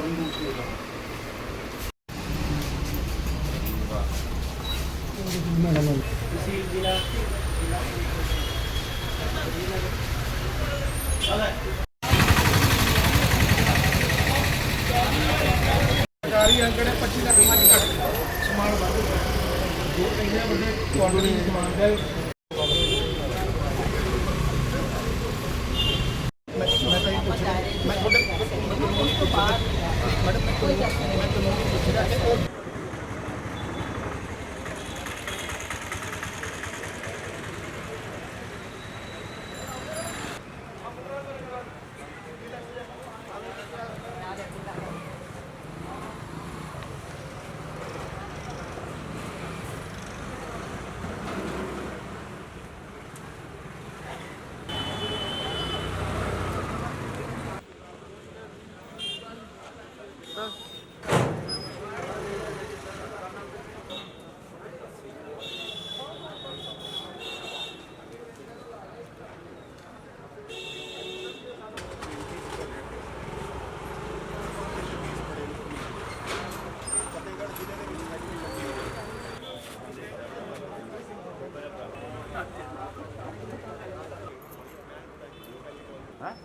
ਹੋਗਾ ਤੁਸੀਂ ਜ਼ਿਲ੍ਹਾ ਸਰਕਾਰੀ ਅੰਕੜੇ 25 ਲੱਖ ਮੱਝ ਘੱਟ ਸਮਾਨ ਵੱਧ ਦੋ ਇੰਨੇ ਵੱਡੇ ਕੁਆਂਟਲ ਸਮਾਨ ਦਾ ਮੈਂ ਮੈਂ ਤਾਂ ਇਹ ਪੁੱਛ ਮੈਂ ਤੁਹਾਡੇ ਮੈਡਮ ਮੈਂ ਤੁਹਾਨੂੰ ਮੈਂ ਤੁਹਾਨੂੰ ਪੁੱਛ ਰਿਹਾ ਕਿ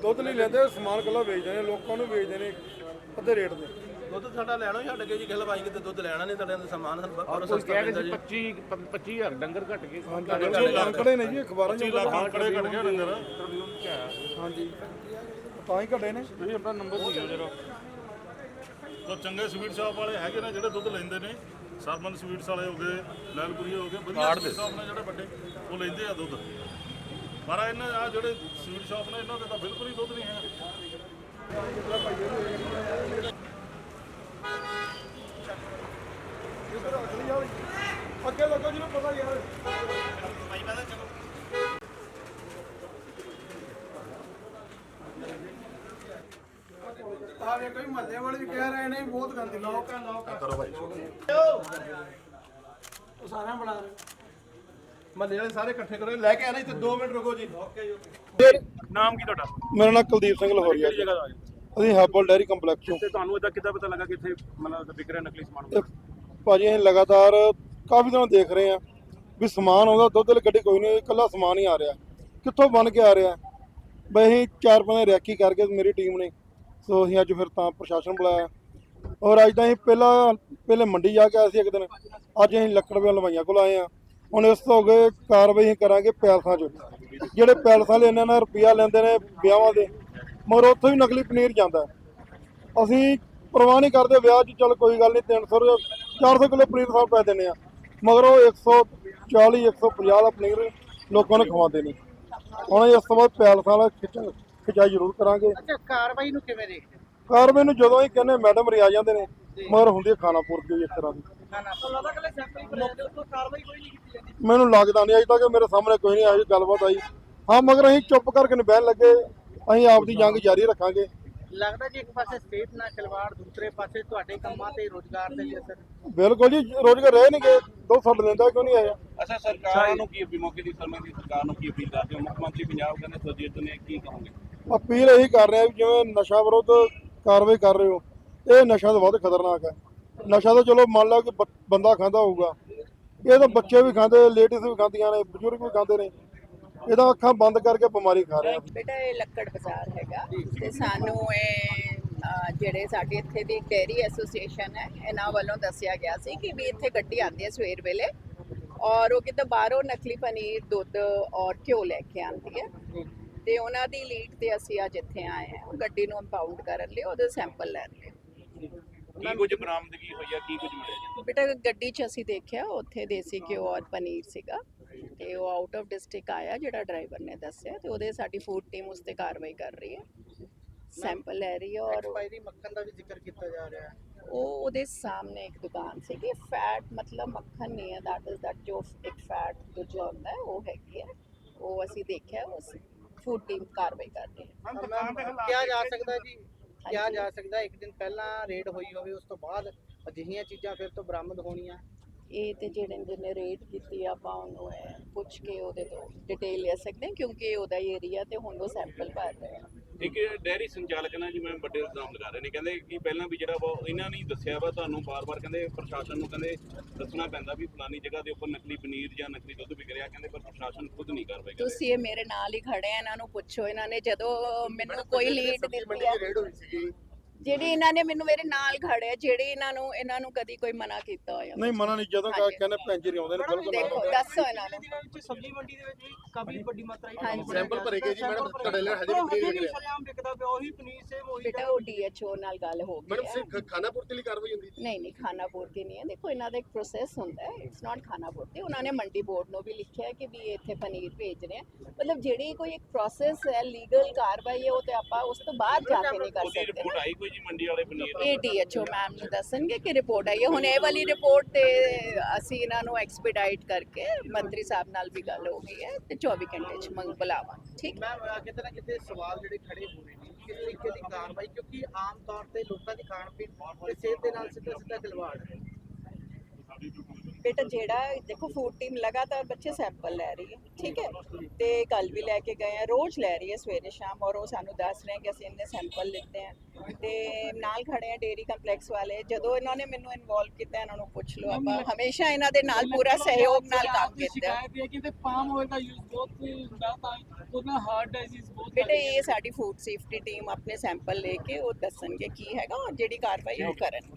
ਦੁੱਧ ਨਹੀਂ ਲੈਂਦੇ ਸਮਾਨ ਕੱਲਾ ਵੇਚਦੇ ਨੇ ਲੋਕਾਂ ਨੂੰ ਵੇਚਦੇ ਨੇ ਅੱਧੇ ਰੇਟ ਤੇ। ਦੁੱਧ ਸਾਡਾ ਲੈਣਾ ਹੀ ਛੱਡ ਕੇ ਜੀ ਖਲਵਾਈ ਕਿਤੇ ਦੁੱਧ ਲੈਣਾ ਨਹੀਂ ਤੁਹਾਡੇ ਸਮਾਨ ਸਾਨੂੰ ਔਰ ਕੋਈ ਸਸਤਾ ਕਹਿ ਰਹੇ ਜੀ। ਸੀ 25 25000 ਡੰਗਰ ਘਟ ਗਏ। ਹਾਂਜੀ ਅੰਕੜੇ ਨੇ ਜੀ ਅਖਬਾਰਾਂ 'ਚ ਅੰਕੜੇ ਘਟ ਗਏ ਡੰਗਰ। ਹਾਂਜੀ ਤਾਂ ਹੀ ਘਟੇ ਨੇ। ਤੁਸੀਂ ਆਪਣਾ ਨੰਬਰ ਦਿਓ ਜਰਾ। ਤਾਂ ਚੰਗੇ ਸਵੀਟ ਸ਼ਾਪ ਵਾਲੇ ਹੈਗੇ ਨੇ ਜਿਹੜੇ ਦੁੱਧ ਲੈਂਦੇ ਨੇ। ਸਰਮਨ ਸਵੀਟਸ ਵਾਲੇ ਹੋ ਗਏ ਲੈਲਪੁਰੀ ਹੋ ਗਏ ਵਧੀਆ ਸਵੀਟ ਸ਼ਾਪ ਨੇ ਜਿਹੜੇ ਵੱਡੇ ਉਹ ਲੈਂਦੇ ਆ ਦੁੱਧ। ਪਰ ਇਹਨਾਂ ਆ ਜਿਹੜੇ ਸਵੀਟ ਸ਼ਾਪ ਨੇ ਇਹਨਾਂ ਦੇ ਤਾਂ ਬਿਲਕੁਲ ਹੀ ਦੁੱਧ ਨਹੀਂ ਹੈਗਾ। ਅੱਗੇ ਲੱਗੋ ਜਿਹਨੂੰ ਪਤਾ ਯਾਰ ਆ ਵੇ ਕੋਈ ਮਹੱਲੇ ਵਾਲੇ ਵੀ ਕਹਿ ਰਹੇ ਨੇ ਬਹੁਤ ਗੰਦੀ ਲੋਕ ਆ ਲੋਕ ਕਰੋ ਭਾਈ। ਉਹ ਸਾਰਿਆਂ ਬਣਾ ਰਹੇ। ਮਹੱਲੇ ਵਾਲੇ ਸਾਰੇ ਇਕੱਠੇ ਕਰੋ ਲੈ ਕੇ ਆਣਾ ਇੱਥੇ 2 ਮਿੰਟ ਰੁਕੋ ਜੀ। ਨਾਮ ਕੀ ਤੁਹਾਡਾ? ਮੇਰਾ ਨਾਮ ਕੁਲਦੀਪ ਸਿੰਘ ਲਹੋਰੀਆ ਜੀ। ਅਸੀਂ ਹਰਬਲ ਡੈਰੀ ਕੰਪਲੈਕਸ ਤੋਂ। ਤੇ ਤੁਹਾਨੂੰ ਇਹਦਾ ਕਿੱਦਾਂ ਪਤਾ ਲੱਗਾ ਕਿ ਇੱਥੇ ਮਤਲਬ ਵਿਕ ਰਿਹਾ ਨਕਲੀ ਸਮਾਨ ਭਾਜੀ ਅਸੀਂ ਲਗਾਤਾਰ ਕਾਫੀ ਦਿਨੋਂ ਦੇਖ ਰਹੇ ਆ ਵੀ ਸਮਾਨ ਆਉਂਦਾ ਦੁੱਧ ਵਾਲੀ ਗੱਡੀ ਕੋਈ ਨਹੀਂ ਇਕੱਲਾ ਸਮਾਨ ਹੀ ਆ ਰਿਹਾ। ਕਿੱਥੋਂ ਬਣ ਕੇ ਆ ਰਿਹਾ? ਬਈ ਅਸੀਂ ਚਾਰ ਪੰਜ ਰੈਕੀ ਕਰਕੇ ਮੇਰੀ ਟੀਮ ਨੇ ਸੋ ਅਸੀਂ ਅੱਜ ਫਿਰ ਤਾਂ ਪ੍ਰਸ਼ਾਸਨ ਬੁਲਾਇਆ। ਔਰ ਅੱਜ ਤਾਂ ਅਸੀਂ ਪਹਿਲਾਂ ਪਹਿਲੇ ਮੰਡੀ ਜਾ ਕੇ ਆਏ ਸੀ ਇੱਕ ਦਿਨ। ਅੱਜ ਅਸੀਂ ਲੱਕੜਵੇ ਲਵਾਈਆਂ ਕੋਲ ਆਏ ਆ ਹੁਣ ਇਸ ਤੋਂ ਅੱਗੇ ਕਾਰਵਾਈ ਕਰਾਂਗੇ ਪੈਲਸਾਂ 'ਚ। ਜਿਹੜੇ ਪੈਲਸਾਂ ਵਾਲੇ ਇਹਨਾਂ ਨਾਲ ਰੁਪਈਆ ਲੈਂਦੇ ਨੇ ਵਿਆਹਾਂ ਦੇ ਮਗਰ ਉੱਥੋਂ ਵੀ ਨਕਲੀ ਪਨੀਰ ਜਾਂਦਾ। ਅਸੀਂ ਪਰਵਾਹ ਨਹੀਂ ਕਰਦੇ ਵਿਆਹ 'ਚ ਚੱਲ ਕੋਈ ਗੱਲ ਨਹੀਂ 300 ਰੁਪਏ 400 ਕਿਲੋ ਪਨੀਰ ਸਾਹਿਬ ਪੈ ਦਿੰਦੇ ਆ। ਮਗਰ ਉਹ 140 150 ਦਾ ਪਨੀਰ ਲੋਕਾਂ ਨੂੰ ਖਵਾਉਂਦੇ ਨੇ। ਹੁਣ ਇਸ ਤੋਂ ਬਾਅਦ ਪੈਲਸ ਵਾਲਾ ਖਿੱਚ ਖਿਚਾਈ ਜ਼ਰੂਰ ਕਰਾਂਗੇ। ਅੱਛਾ ਕਾਰਵਾਈ ਨੂੰ ਕਿਵੇਂ ਦੇਖਦੇ ਕਾਰਵਾਈ ਨੂੰ ਜਦੋਂ ਹੀ ਕਹਿੰਦੇ ਮੈਡਮ ਰੀ ਆ ਜਾਂਦੇ ਨੇ ਮਗਰ ਹੁੰਦੀ ਹੈ ਖਾਣਾ ਪੂਰਤੀ ਇੱਕ ਤਰ੍ਹਾਂ ਦੀ। ਨਹੀਂ ਮੈਨੂੰ ਲੱਗਦਾ ਨਹੀਂ ਅਜੇ ਤੱਕ ਮੇਰੇ ਸਾਹਮਣੇ ਕੋਈ ਨਹੀਂ ਆਈ ਗੱਲਬਾਤ ਆਈ। ਹਾਂ ਮਗਰ ਅਸੀਂ ਚੁੱਪ ਕਰਕੇ ਨਹੀਂ ਬਹਿਣ ਲੱਗੇ। ਅਸੀਂ ਆਪਦੀ ਜੰਗ ਜਾਰੀ ਰੱਖਾਂਗੇ। ਲੱਗਦਾ ਜੀ ਇੱਕ ਪਾਸੇ ਸਟੇਟ ਨਾਲ ਖਿਲਵਾੜ ਦੂਸਰੇ ਪਾਸੇ ਤੁਹਾਡੇ ਕੰਮਾਂ ਤੇ ਰੋਜ਼ਗਾਰ ਤੇ ਵੀ ਅਸਰ। ਬਿਲਕੁਲ ਜੀ ਰੋਜ਼ਗਾਰ ਰਹੇ ਨਹੀਂਗੇ ਦੋ ਛੱਡ ਲੈਂਦਾ ਕਿਉਂ ਨਹੀਂ ਆਇਆ? ਅੱਛਾ ਸਰਕਾਰ ਨੂੰ ਕੀ ਅਪੀਲ ਮੌਕੇ ਦੀ ਸਰਮਨ ਦੀ ਸਰਕਾਰ ਨੂੰ ਕੀ ਅਪੀਲ ਕਰਦੇ ਹੋ? ਮੁੱਖ ਮੰਤਰੀ ਪੰਜਾਬ ਕਹਿੰਦੇ ਸੁਰਜੀਤ ਨੇ ਕੀ ਕਹੋਗੇ? ਅਪੀਲ ਇਹੀ ਕਰ ਰਹੇ ਵੀ ਜਿਵੇਂ ਨਸ਼ਾ ਵਿਰੁੱਧ ਕਾਰਵਾਈ ਕਰ ਰਹੇ ਹੋ ਇਹ ਨਸ਼ਾ ਤੋਂ ਵੱਧ ਖਤਰਨਾਕ ਹੈ। ਨਸ਼ਾ ਤਾਂ ਚਲੋ ਮੰਨ ਲਓ ਕਿ ਬ- ਬੰਦਾ ਖਾਂਦਾ ਹੋਊਗਾ। ਇਹ ਤਾਂ ਬੱਚੇ ਵੀ ਖਾਂਦੇ ਲੇਡੀਜ਼ ਵੀ ਖਾਂਦੀਆਂ ਨੇ ਬਜ਼ੁਰਗ ਵੀ ਖਾਂਦੇ ਨੇ। ਇਹਦਾ ਅੱਖਾਂ ਬੰਦ ਕਰਕੇ ਬਿਮਾਰੀ ਖਾ ਰਹੇ ਆ। ਬੇਟਾ ਇਹ ਲੱਕੜ ਬਾਜ਼ਾਰ ਹੈਗਾ। ਤੇ ਸਾਨੂੰ ਇਹ ਅਹ, ਜਿਹੜੇ ਸਾਡੇ ਇੱਥੇ ਦੀ ਡੇਰੀ ਐਸੋਸੀਏਸ਼ਨ ਹੈ ਇਹਨਾਂ ਵੱਲੋਂ ਦੱਸਿਆ ਗਿਆ ਸੀ ਕਿ ਵੀ ਇੱਥੇ ਗੱਡੀ ਆਉਂਦੀ ਹੈ ਸਵੇਰ ਵੇਲੇ ਔਰ ਉਹ ਕਿਤੇ ਬਾਹਰੋਂ ਨਕਲੀ ਪਨੀਰ ਦੁੱਧ ਔਰ ਘਿਓ ਲੈ ਕੇ ਆਉਂਦੀ ਹੈ। ਤੇ ਉਹਨਾਂ ਦੀ ਲੀਡ ਤੇ ਅਸੀਂ ਅੱਜ ਇੱਥੇ ਆਏ ਹਾਂ। ਗੱਡੀ ਨੂੰ ਇੰਪਾਊਂਡ ਕਰਨ ਲਈ ਉਹਦੇ ਸੈਂਪਲ ਲੈਣ ਲਈ। ਕੀ ਕੁਝ ਬਰਾਮਦਗੀ ਹੋਈ ਹੈ ਕੀ ਕੁਝ ਮਿਲਿਆ ਜੀ? ਬੇਟਾ ਗੱਡੀ 'ਚ ਅਸੀਂ ਦੇਖਿਆ ਉੱਥੇ ਦੇਸੀ ਘਿਓ ਔਰ ਪਨੀਰ ਸੀਗਾ ਤੇ ਉਹ ਆਊਟ ਆਫ ਡਿਸਟ੍ਰਿਕਟ ਆਇਆ ਜਿਹੜਾ ਡਰਾਈਵਰ ਨੇ ਦੱਸਿਆ ਤੇ ਉਹਦੇ ਸਾਡੀ ਫੂਡ ਟੀਮ ਉਸ ਤੇ ਕਾਰਵਾਈ ਕਰ ਰਹੀ ਹੈ। ਸੈਂਪਲ ਲੈ ਰਹੀ ਹੈ ਔਰ ਐਕਸਪਾਇਰੀ ਮੱਖਣ ਦਾ ਵੀ ਜ਼ਿਕਰ ਕੀਤਾ ਜਾ ਰਿਹਾ ਹੈ। ਉਹ ਉਹਦੇ ਸਾਹਮਣੇ ਇੱਕ ਦੁਕਾਨ ਸੀਗੀ ਫੈਟ ਮਤਲਬ ਮੱਖਣ ਨਹੀਂ ਹੈ ਦੈਟ ਇਜ਼ ਦੈਟ ਜੋ ਇੱਕ ਫੈਟ ਦੂਜਾ ਹੁੰਦਾ ਹੈ ਉਹ ਹੈਗੀ ਹੈ। ਉਹ ਅਸੀਂ ਦੇਖਿਆ ਉਸ ਫੂਡ ਟੀਮ ਕਾਰਵਾਈ ਕਰ ਰਹੀ ਹੈ। ਕਿਹਾ ਜਾ ਸਕਦਾ ਜੀ? ਕਿਹਾ ਜਾ ਸਕਦਾ ਇੱਕ ਦਿਨ ਪਹਿਲਾਂ ਰੇਡ ਹੋਈ ਹੋਵੇ ਉਸ ਤੋਂ ਬਾਅਦ ਅਜਿਹੀਆਂ ਚੀਜ਼ਾਂ ਫਿਰ ਤੋਂ ਬਰਾਮਦ ਹੋਣੀਆਂ। ਇਹ ਤੇ ਜਿਹੜੇ ਜਿਹਨੇ ਰੇਟ ਕੀਤੀ ਆਪਾਂ ਉਹਨੂੰ ਪੁੱਛ ਕੇ ਉਹਦੇ ਤੋਂ ਡਿਟੇਲ ਲੈ ਸਕਦੇ ਹਾਂ ਕਿਉਂਕਿ ਉਹਦਾ ਏਰੀਆ ਤੇ ਹੁਣ ਉਹ ਸੈਂਪਲ ਭਰ ਰਹੇ ਆ। ਇੱਕ ਡੈਰੀ ਸੰਚਾਲਕ ਨਾਲ ਜਿਵੇਂ ਵੱਡੇ ਇਲਜ਼ਾਮ ਲਗਾ ਰਹੇ ਨੇ ਕਹਿੰਦੇ ਕਿ ਪਹਿਲਾਂ ਵੀ ਜਿਹੜਾ ਵਾ ਉਹ ਇਹਨਾਂ ਨੇ ਦੱਸਿਆ ਵਾ ਤੁਹਾਨੂੰ ਬਾਰ-ਬਾਰ ਕਹਿੰਦੇ ਪ੍ਰਸ਼ਾਸਨ ਨੂੰ ਕਹਿੰਦੇ ਦੱਸਣਾ ਪੈਂਦਾ ਵੀ ਫਲਾਨੀ ਜਗ੍ਹਾ ਦੇ ਉੱਪਰ ਨਕਲੀ ਪਨੀਰ ਜਾਂ ਨਕਲੀ ਦੁੱਧ ਵਿਕ ਰਿਹਾ ਕਹਿੰਦੇ ਪਰ ਪ੍ਰਸ਼ਾਸਨ ਖੁਦ ਨਹੀਂ ਕਾਰਵਾਈ ਕਰ ਰਿਹਾ। ਤੁਸੀਂ ਇਹ ਮੇਰੇ ਨਾਲ ਹੀ ਖੜੇ ਆ ਇਹਨਾਂ ਨੂੰ ਪੁੱਛੋ ਇਹਨਾਂ ਨੇ ਜਦੋਂ ਮੈਨੂੰ ਕੋਈ ਲੀਡ ਦਿੱਤੀ ਹੈ ਰੇਡ ਹੋਈ ਸੀਗੀ। ਜਿਹੜੀ ਇਹਨਾਂ ਨੇ ਮੈਨੂੰ ਮੇਰੇ ਨਾਲ ਖੜੇ ਜਿਹੜੀ ਇਹਨਾਂ ਨੂੰ ਇਹਨਾਂ ਨੂੰ ਕਦੀ ਕੋਈ ਮਨਾ ਕੀਤਾ ਹੋਇਆ। ਨਹੀਂ ਮਨਾ ਨਹੀਂ ਜਦੋਂ। ਕਹਿੰਦੇ ਪੈਂਚਰ ਆਉਂਦੇ ਨੇ ਬਿਲਕੁਲ ਦੇਖੋ ਦੱਸੋ ਇਹਨਾਂ ਨੂੰ। ਸਬਜ਼ੀ ਮੰਡੀ ਦੇ ਵਿੱਚ ਵੀ ਕਾਫੀ ਵੱਡੀ ਮਾਤਰਾ ਵਿੱਚ ਹਾਂਜੀ। ਸੈਂਪਲ ਭਰੇ ਗਏ ਜੀ ਮੈਡਮ ਤੁਹਾਡੇ ਲਈ ਹਜੇ ਵੀ ਵਿਕ ਰਿਹਾ ਸ਼ਰੇਆਮ ਵਿਕਦਾ ਪਿਆ ਉਹੀ ਪਨੀਰ ਸੇਮ ਉਹੀ ਬੇਟਾ ਉਹ ਡੀਐਚਓ ਨਾਲ ਗੱਲ ਹੋ ਗਈ ਮੈਡਮ ਸਿਰਫ ਖਾਣਾ ਪੂਰਤੀ ਲਈ ਕਾਰਵਾਈ ਹੁੰਦੀ ਨਹੀਂ ਨਹੀਂ ਖਾਣਾ ਪੂਰਤੀ ਨਹੀਂ ਹੈ। ਦੇਖੋ ਇਹਨਾਂ ਦਾ ਇੱਕ ਪ੍ਰੋਸੈਸ ਹੁੰਦਾ ਹੈ। ਇਟਸ ਨਾਟ ਖਾਣਾ ਪੂਰਤੀ। ਉਹਨਾਂ ਨੇ ਮੰਡੀ ਬੋਰਡ ਨੂੰ ਵੀ ਲਿਖਿਆ ਹੈ ਕਿ ਵੀ ਇਹ ਇੱਥੇ ਪਨੀਰ ਭੇਜ ਰਹੇ ਆ। ਮਤਲਬ ਜਿਹੜੀ ਕੋਈ ਇੱਕ ਪ੍ਰੋਸੈਸ ਹੈ ਲੀਗਲ ਕਾਰਵਾਈ ਹੈ ਉਹ ਤੇ ਆਪਾਂ ਉਸ ਤੋਂ ਬਾਅਦ ਜਾ ਕੇ ਨਹੀਂ ਕਰ ਸਕਦੇ ਰਿਪੋਰਟ ਆਈ ਕੋਈ ਜੀ ਮੰਡੀ ਵਾਲੇ ਪਨੀਰ ਦੀ ਇਹ ਡੀਐਚਓ ਮੈਮ ਨੂੰ ਦੱਸਣਗੇ ਕਿ ਰਿਪੋਰਟ ਆਈ ਹੈ? ਹੁਣ ਇਹ ਵਾਲੀ ਰਿਪੋਰਟ ਤੇ ਅਸੀਂ ਇਹਨਾਂ ਨੂੰ ਐਕਸਪੀਡਾਈਟ ਕਰਕੇ ਮੰਤਰੀ ਸਾਹਿਬ ਨਾਲ ਵੀ ਗੱਲ ਹੋ ਗਈ ਹੈ ਤੇ 24 ਘੰਟੇ ਚ ਮੰਗ ਬੁਲਾਵਾਂ ਠੀਕ? ਮੈਂ ਅਹ, ਕਿਤੇ ਨਾ ਕਿਤੇ ਸਵਾਲ ਜਿਹੜੇ ਖੜੇ ਹੋ ਰਹੇ ਨੇ ਕਿਸ ਤਰੀਕੇ ਦੀ ਕਾਰਵਾਈ ਕਿਉਂਕਿ ਆਮ ਤੌਰ ਤੇ ਲੋਕਾਂ ਦੀ ਖਾਣ ਪੀਣ ਤੇ ਸਿਹਤ ਦੇ ਨਾਲ ਸਿੱਧਾ ਸਿੱਧਾ ਖਿਲਵਾੜ ਹੈ। ਬੇਟਾ ਜਿਹੜਾ ਦੇਖੋ ਫੂਡ ਟੀਮ ਲਗਾਤਾਰ ਬੱਚੇ ਸੈਂਪਲ ਲੈ ਰਹੀ ਹੈ ਠੀਕ ਹੈ? ਤੇ ਕੱਲ ਵੀ ਲੈ ਕੇ ਗਏ ਆ ਰੋਜ਼ ਲੈ ਰਹੀ ਹੈ ਸਵੇਰੇ ਸ਼ਾਮ ਔਰ ਉਹ ਸਾਨੂੰ ਦੱਸ ਰਹੇ ਕਿ ਅਸੀਂ ਇੰਨੇ ਸੈਂਪਲ ਲਿੱਤੇ ਆ। ਤੇ ਨਾਲ ਖੜੇ ਆ ਡੇਰੀ ਕੰਪਲੈਕਸ ਵਾਲੇ ਜਦੋਂ ਇਹਨਾਂ ਨੇ ਮੈਨੂੰ ਇਨਵੋਲਵ ਕੀਤਾ ਇਹਨਾਂ ਨੂੰ ਪੁੱਛ ਲਓ ਆਪਾਂ। ਹਮੇਸ਼ਾ ਇਹਨਾਂ ਦੇ ਨਾਲ ਪੂਰਾ ਸਹਿਯੋਗ ਨਾਲ ਕੰਮ ਕੀਤਾ। ਸ਼ਿਕਾਇਤ ਹੈ ਕਿ ਤੇ ਪਾਮ ਆਇਲ ਦਾ ਯੂਜ਼ ਬਹੁਤ ਹੁੰਦਾ ਤਾਂ ਉਹਦਾ ਹਾਰਟ ਡਿਜ਼ੀਜ਼ ਬਹੁਤ ਬੇਟੇ ਇਹ ਸਾਡੀ ਫੂਡ ਸੇਫਟੀ ਟੀਮ ਆਪਣੇ ਸੈਂਪਲ ਲੈ ਕੇ ਉਹ ਦੱਸਣਗੇ ਕੀ ਹੈਗਾ ਔਰ ਜਿਹੜੀ ਕਾਰਵਾਈ ਉਹ ਕਰਨਗੇ।